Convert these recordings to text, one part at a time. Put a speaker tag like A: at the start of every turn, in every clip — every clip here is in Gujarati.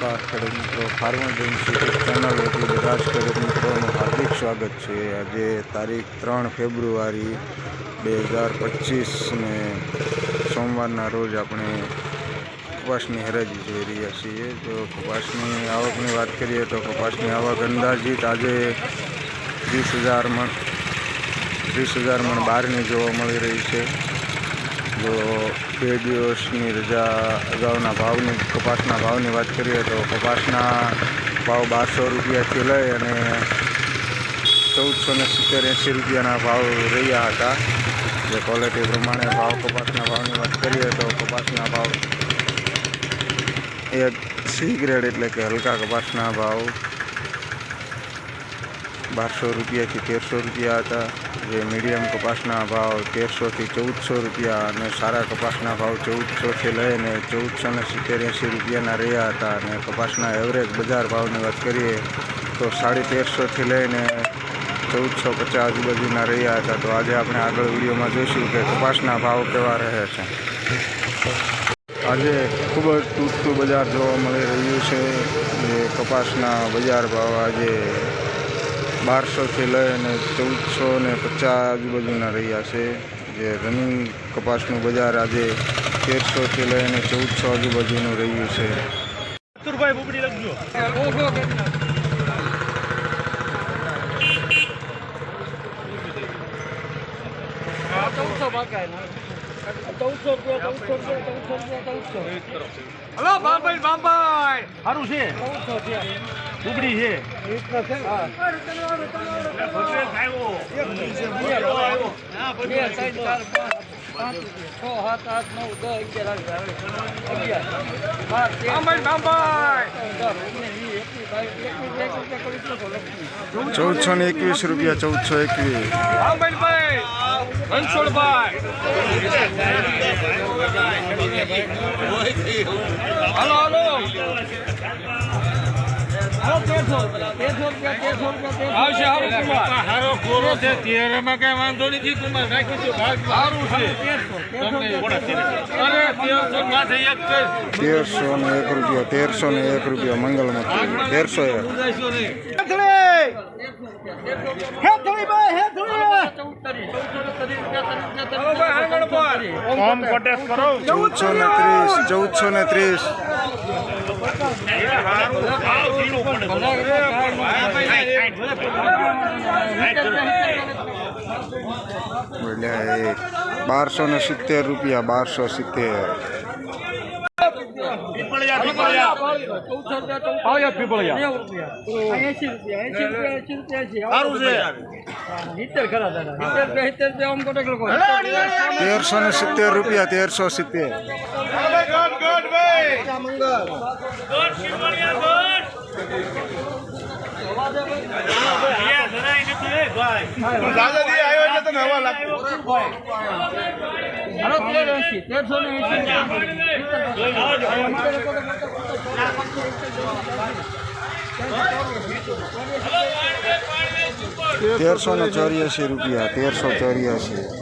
A: નમસ્કાર ખેડૂત મિત્રો ફાર્મર ડ્રીમ્સ યુટ્યુબ ચેનલ વતી બધા જ ખેડૂત મિત્રોનું હાર્દિક સ્વાગત છે. આજે તારીખ ત્રણ ફેબ્રુઆરી બે હજાર પચીસને સોમવારના રોજ આપણે કપાસની હરાજી જોઈ રહ્યા છીએ. તો કપાસની આવકની વાત કરીએ તો કપાસની આવક અંદાજિત આજે વીસ હજાર મણ, ત્રીસ હજાર મણ બહારની જોવા મળી રહી છે. જો બે દિવસની રજા અગાઉના ભાવની, કપાસના ભાવની વાત કરીએ તો કપાસના ભાવ બારસો રૂપિયાથી લઈ અને ચૌદસો ને સિત્તેર એંસી રૂપિયાના ભાવ રહ્યા હતા. જે ક્વોલિટી પ્રમાણે ભાવ, કપાસના ભાવની વાત કરીએ તો કપાસના ભાવ એક સી ગ્રેડ એટલે કે હલકા કપાસના ભાવ બારસો રૂપિયાથી તેરસો રૂપિયા હતા. જે મીડિયમ કપાસના ભાવ તેરસોથી ચૌદસો રૂપિયા અને સારા કપાસના ભાવ ચૌદસોથી લઈને ચૌદસો ને સિત્તેર એંસી રૂપિયાના રહ્યા હતા. અને કપાસના એવરેજ બજાર ભાવની વાત કરીએ તો સાડી તેરસોથી લઈને ચૌદસો પચાસ આજુબાજુના રહ્યા હતા. તો આજે આપણે આગળ વિડીયોમાં જોઈશું કે કપાસના ભાવ કેવા રહે છે. આજે ખૂબ જ તૂટતું બજાર જોવા મળી રહ્યું છે. જે કપાસના બજાર ભાવ આજે બારસોથી લઈને ચૌદસો ને પચાસ આજુબાજુના રહ્યા છે. જે રનિંગ કપાસનું બજાર આજે તેરસોથી લઈને ચૌદસો આજુબાજુનું રહ્યું છે.
B: ચતુરભાઈ બુબડી ચૌદસો હલો બાંભાઈ બાંભાઈ સારું છે ચૌદસો. છે. બામભાઈ બામભાઈ
A: ચૌદસો ને એકવીસ રૂપિયા ચૌદસો એકવીસ.
B: હાલો હાલો. આવશે હારો
C: કોરો છે તેરમાં કઈ વાંધો નથી કુમાર નાખી દો ભાગ
B: સારું છે.
C: તેરસો એક
A: ને એક રૂપિયા તેરસો ને એક રૂપિયા મંગલમતી તેરસો એક. ચૌદસો ને ત્રીસ ચૌદસો ને ત્રીસ. બારસો ને સિત્તેર રૂપિયા બારસો સિત્તેર. તેરસો ને સિત્તેર રૂપિયા તેરસો સિત્તેર. તેરસો ને ચોર્યાસી રૂપિયા તેરસો ચોર્યાસી.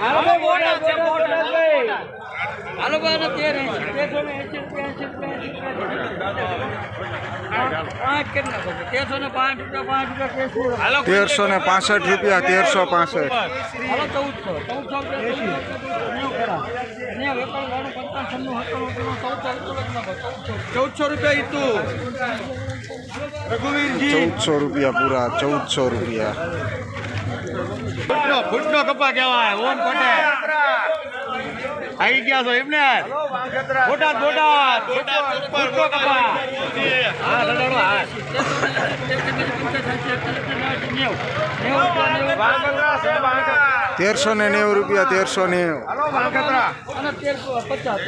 D: હાલો બાને તેર એંસી તેરસો ને એંસી રૂપિયા એંસી રૂપિયા પાંચ કરી નાખો તેરસો ને પાંચ રૂપિયા પાંચ રૂપિયા તેરસો
A: ને પાસઠ રૂપિયા તેરસો પાસઠ.
D: હાલો ચૌદસો. ચૌદસો ચૌદસો રૂપિયા નાખો ચૌદસો
B: ચૌદસો રૂપિયા ઈ તું. રઘુવીરજી.
A: ચૌદસો રૂપિયા પૂરા ચૌદસો રૂપિયા.
C: ફૂટનો ફૂટનો કપા કહેવાય ઓમ કોટે આવી ગયા છો એમને? બોટાદ બોટાદ. ફૂટનો કપા. હા લડાડો હા.
A: તેરસો ને નેવું રૂપિયા તેરસો નેવું.
D: પચાસ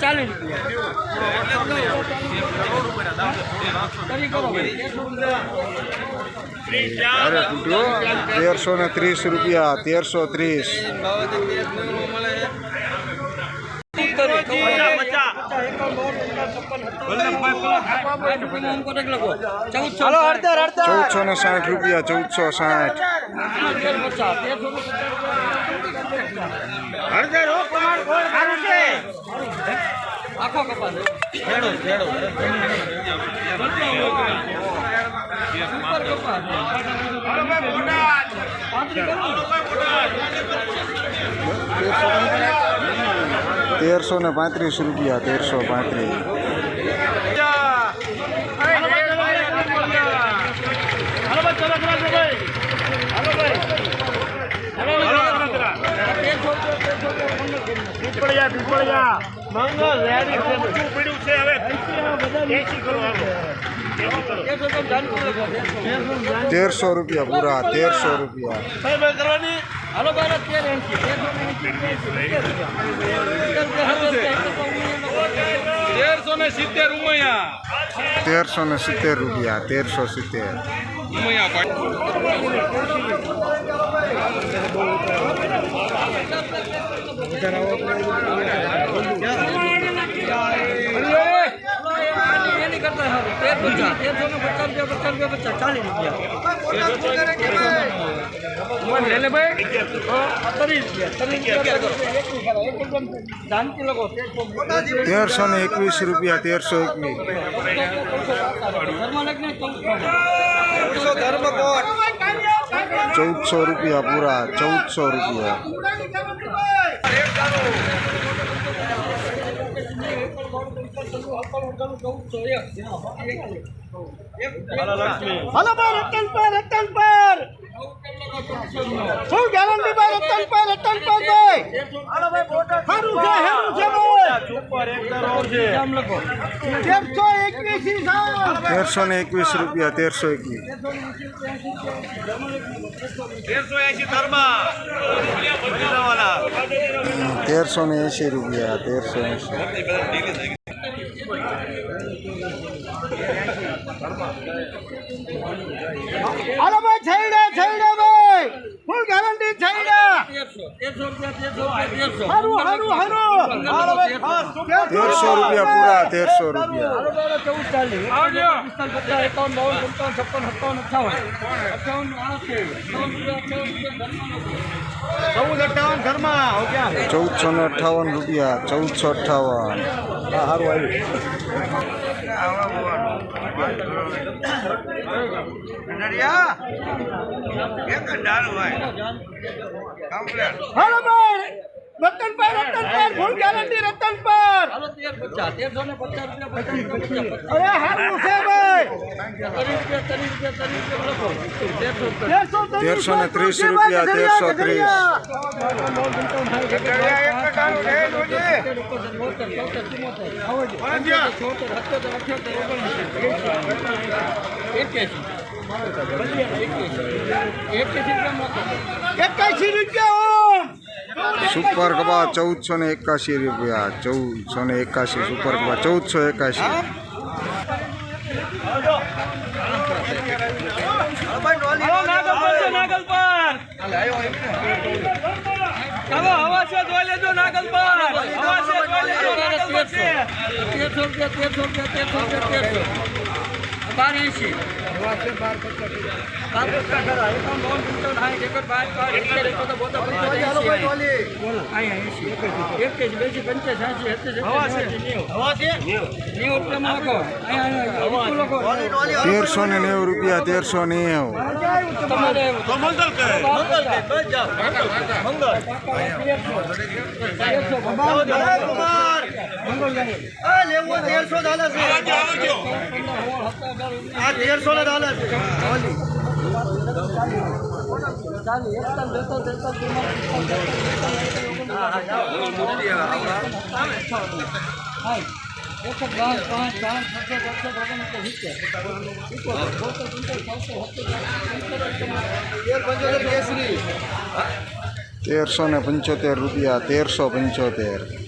D: ચાલીસ
A: તેરસો ને ત્રીસ રૂપિયા તેરસો ત્રીસ. ચૌદસો ને સાઠ રૂપિયા ચૌદસો સાઠ.
D: આખો કપાસ.
A: તેરસો ને પાંત્રીસ રૂપિયા તેરસો પાંત્રીસ.
C: મંગળ રેડી. છે બધું પડ્યું છે હવે એસી કરો હાલો.
A: તેરસો રૂપિયા પૂરા તેરસો રૂપિયા.
C: કરવાની?
D: હાલો બાર તેરસો ને
B: સિત્તેર ઉમૈયા.
A: તેરસો ને સિત્તેર રૂપિયા તેરસો સિત્તેર.
D: તેરસો ને પચાસ રૂપિયા પચાસ રૂપિયા પચાસ ચાલીસ રૂપિયા. ત્રીસ
A: ને એકવીસ રૂપિયા તેરસો એકવીસ ચૌદસો રૂપિયા પૂરા ચૌદસો રૂપિયા
C: હલો ભાઈ રતન પર રતન પર શું ગેરંટી ભાઈ? રતન પર રતન પર ભાઈ. તેરસો ની
A: એકવીસ રૂપિયા તેરસો એકવીસ.
C: તેરસો એસી
A: ને એંશી રૂપિયા તેરસો એંશી.
C: હાલો ભાઈ છૈડે છૈડે ભાઈ ફૂલ ગેરંટી છૈડે હારું હારું હારું. હાલો ભાઈ ખાસ
A: તેરસો રૂપિયા પૂરા તેરસો રૂપિયા.
C: ચૌદ અઠાવન ઘરમાં.
A: ચૌદસો ને અઠાવન રૂપિયા ચૌદસો
C: અઠાવન. સારું આવ્યું. હાલો ભાઈ રતન પર રતન પર ફૂલ ગેરંટી રતન પર અરે હારું છે ભાઈ. તેરસો
A: તેરસો ને ત્રીસ રૂપિયા તેરસો ત્રીસ.
C: એકાશી રૂપિયા
A: સુપર કબા ચૌદસો ને એકાસી રૂપિયા, ચૌદસો ને એકાસી સુપર કબા ચૌદસો
D: છે તેરસો રૂપિયા તેરસો રૂપિયા તેરસો રૂપિયા તેરસો બાર લખો
A: તેરસો ને નેવું રૂપિયા તેરસો નેવું.
C: મંગલ. તેરસો ડોલર છે
A: તેરસો ને પંચોતેર રૂપિયા તેરસો પંચોતેર.